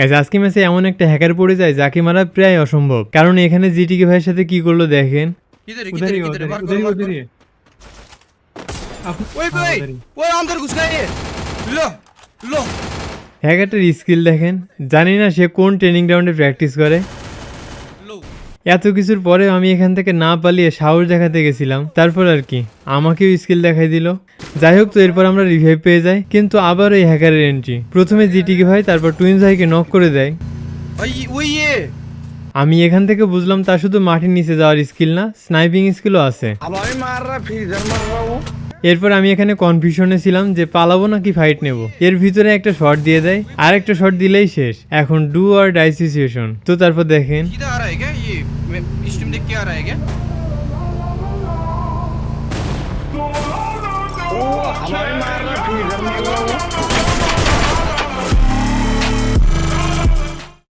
Guys আজকে ম্যাচে এমন একটা হ্যাকার পড়ে যায় যাকে মারা প্রায় অসম্ভব। কারণ এখানে জিটিকে ভাইয়ের সাথে কি করল দেখেন। হ্যাকারটার স্কিল দেখেন। জানি না সে কোন ট্রেনিং গ্রাউন্ডে প্র্যাকটিস করে। এত কিছুর পরে আমি এখান থেকে না পালিয়ে সাহস দেখাতে গেছিলাম। তারপর আর কি? আমাকেও স্কিল দেখাই দিল। যাই হোক তো এরপর আমরা রিভাইভ পেয়ে যাই কিন্তু আবার ওই হ্যাকারের এন্ট্রি প্রথমে জিটিকে ভাই তারপর টুইন ভাইকে নক করে দেয়। আমি এখান থেকে বুঝলাম তা শুধু মাটির নিচে যাওয়ার স্কিল না স্নাইপিং স্কিলও আছে। এরপর আমি এখানে কনফিউশনে ছিলাম যে পালাবো নাকি ফাইট নেব। এর ভিতরে একটা শট দিয়ে দেয় আর একটা শট দিলেই শেষ। এখন ডু আর ডাই সিচুয়েশন তো তারপর দেখেন। üstümdeki üstümdeki araya gel. Oh, havalı mağara kıyırmalı.